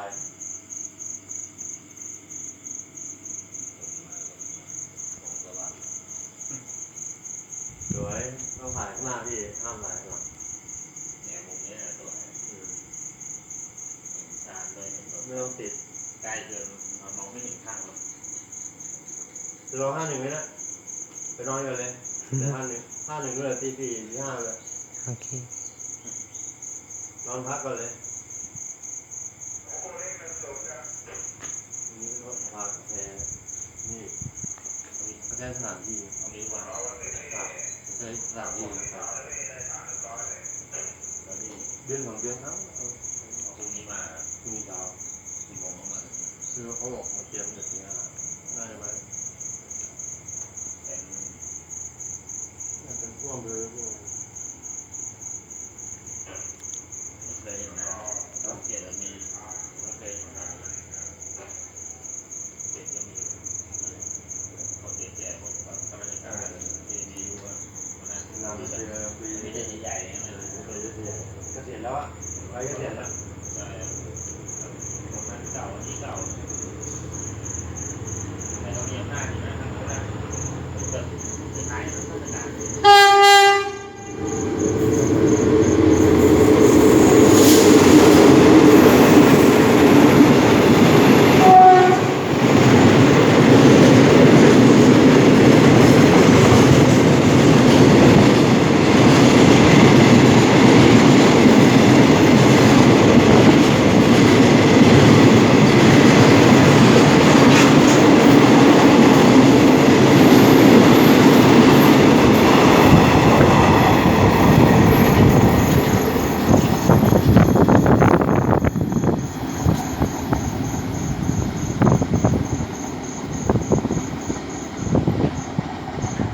ายสวยต้องถ่ายข้างหน้าพี่ห้ามถ่ายข้างหลังเนี่ยมุมเนี้ยสวยอืมเห็นชานเลยเห็นรถไม่ต้องติดใกล้เกินเรามองไม่เห็นข้างรถจะรอห้าหนึ่งไหมนะไปนอนกันเลยเดี๋ยวห้าหนึ่งห้าหนึ่งเลยตีสี่ตีห้าเลยโอเคนอนพักก่อนเลยนี่ก็พักแพนี่เขา ใช้สถานที่เอานี้วางครับใช้สถานที่ครับแล้วนี่เดือนสองเดือนครับเอาเอาพรุ่งนี้มาพรุ่งนี้เช้ากี่โมงประมาณคือเขาบอกมาเตรียมแต่ตีห้าน่าจะไหมเป็นน่าจะเป็นพวกเบอร์พวกไม่เคยเห็นนะ คุไม่ใช่ใหญ่ๆนเสียแล้วอะไปก็เสียแล้ว